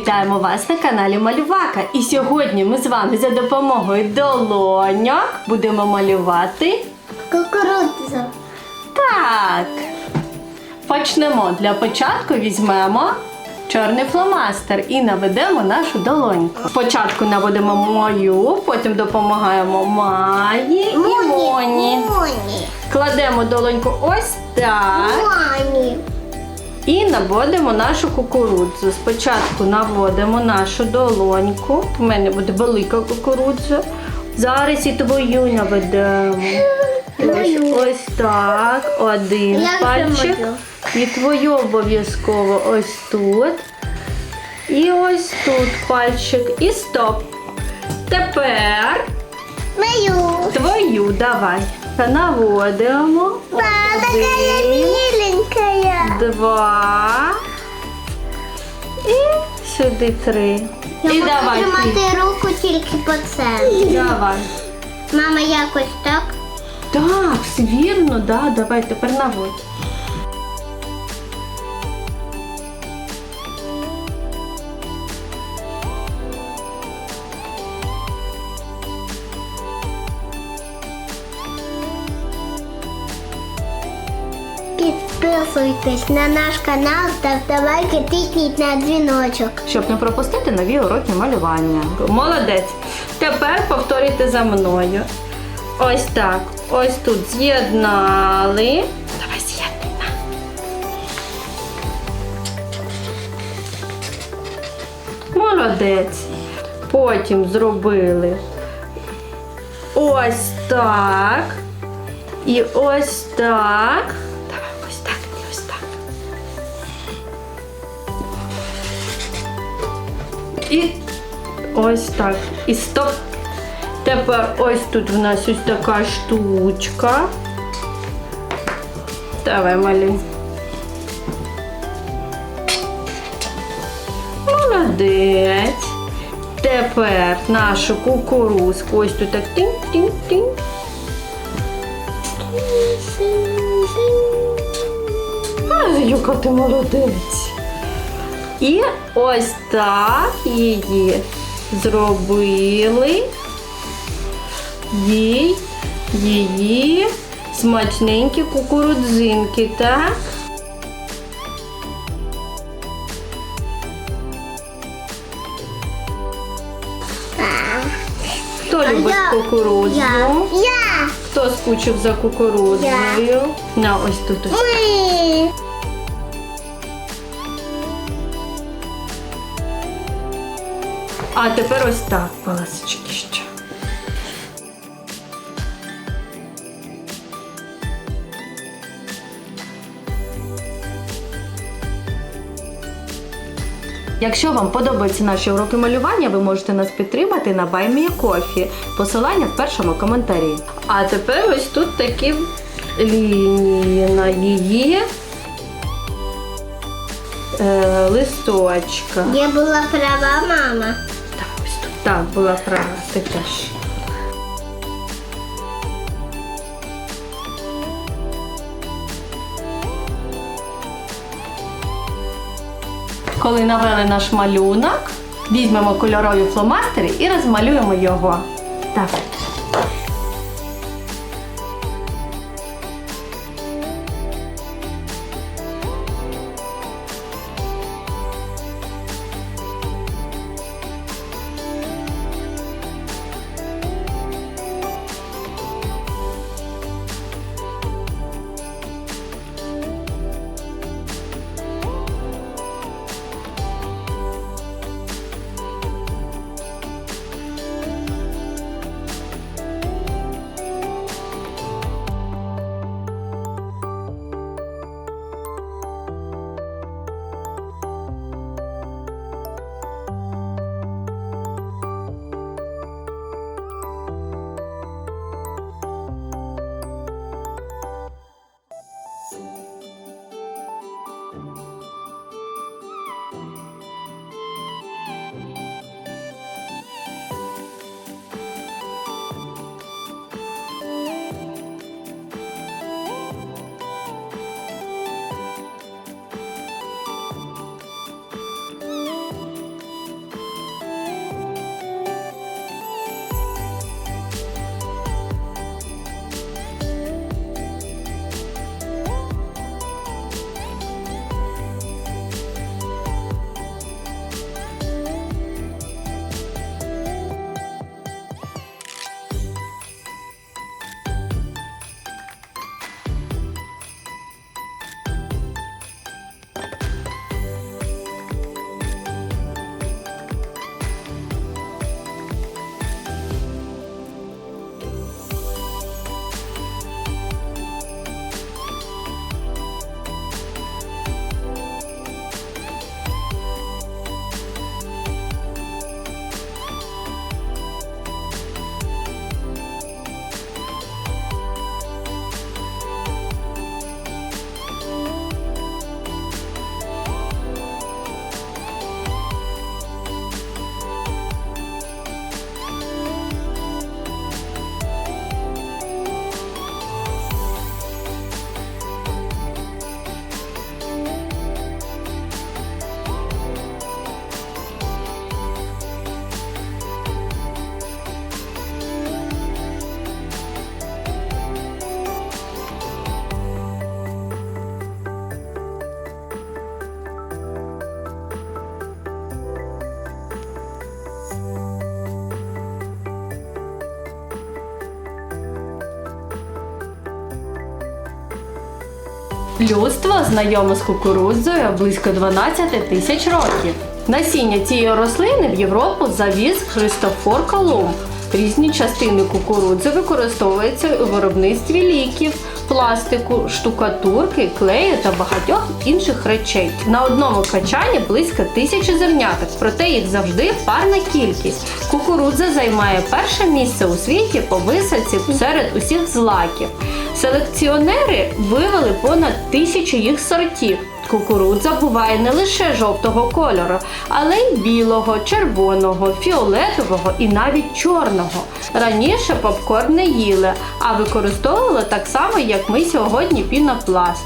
Вітаємо вас на каналі Малювака. І сьогодні ми з вами за допомогою долоньок будемо малювати. Кукурудзу. Так. Почнемо. Для початку візьмемо чорний фломастер і наведемо нашу долоньку. Спочатку наведемо мою, потім допомагаємо Маї і Моні. Моні. Кладемо долоньку ось так. Моні. І наводимо нашу кукурудзу. Спочатку наводимо нашу долоньку. У мене буде велика кукурудза. Зараз і твою наведемо. Ось, ось так. Один це пальчик. І твою обов'язково ось тут. І ось тут пальчик. І стоп. Тепер Мою. твою давай. Наводимо. Ба, такая Один. Два. І сюди три. Я і можу давай. ти. тримати руку тільки по центру. Давай. Мама, якось так. Так, вірно, да, давай тепер наводь. Підписуйтесь на наш канал, ставте лайки, тикніть на дзвіночок. Щоб не пропустити нові уроки малювання. Молодець. Тепер повторюйте за мною. Ось так. Ось тут з'єднали. Давай з'єднуй. на. Молодець. Потім зробили ось так. І ось так. І ось так. І стоп. Тепер ось тут в нас ось така штучка. Давай малюй. Молодець. Тепер нашу кукурузку ось тут так тинь-тинь-тинь. Яка ти молодець. І ось так її зробили. Їй, її смачненькі кукурудзинки, так? Хто любить кукурудзу? Я. Хто скучив за кукурудзою? На ось тут ось. А тепер ось так, паласочки ще. Якщо вам подобаються наші уроки малювання, ви можете нас підтримати на BuyMeACoffee. Посилання в першому коментарі. А тепер ось тут такі лінії на її е, листочка. Я була права мама. Так, була права, ти теж. Коли навели наш малюнок, візьмемо кольорові фломастери і розмалюємо його. Так. Людство знайоме з кукурудзою близько 12 тисяч років. Насіння цієї рослини в Європу завіз Христофор Колумб. Різні частини кукурудзи використовуються у виробництві ліків, пластику, штукатурки, клею та багатьох інших речей. На одному качані близько тисячі зерняток, проте їх завжди парна кількість. Кукурудза займає перше місце у світі по висадці серед усіх злаків. Селекціонери вивели понад тисячу їх сортів. Кукурудза буває не лише жовтого кольору, але й білого, червоного, фіолетового і навіть чорного. Раніше попкорн не їли, а використовували так само, як ми сьогодні пінопласт.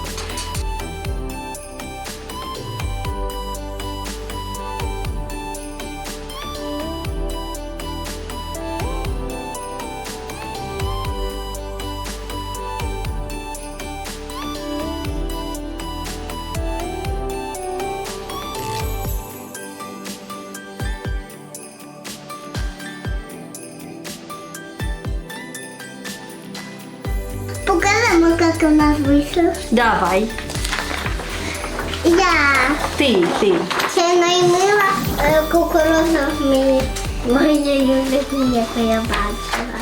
Покажемо, как у нас вышло. Давай, Я ти, ти. ще наймила кукурузу мені. мені. Моя любить, я бачила.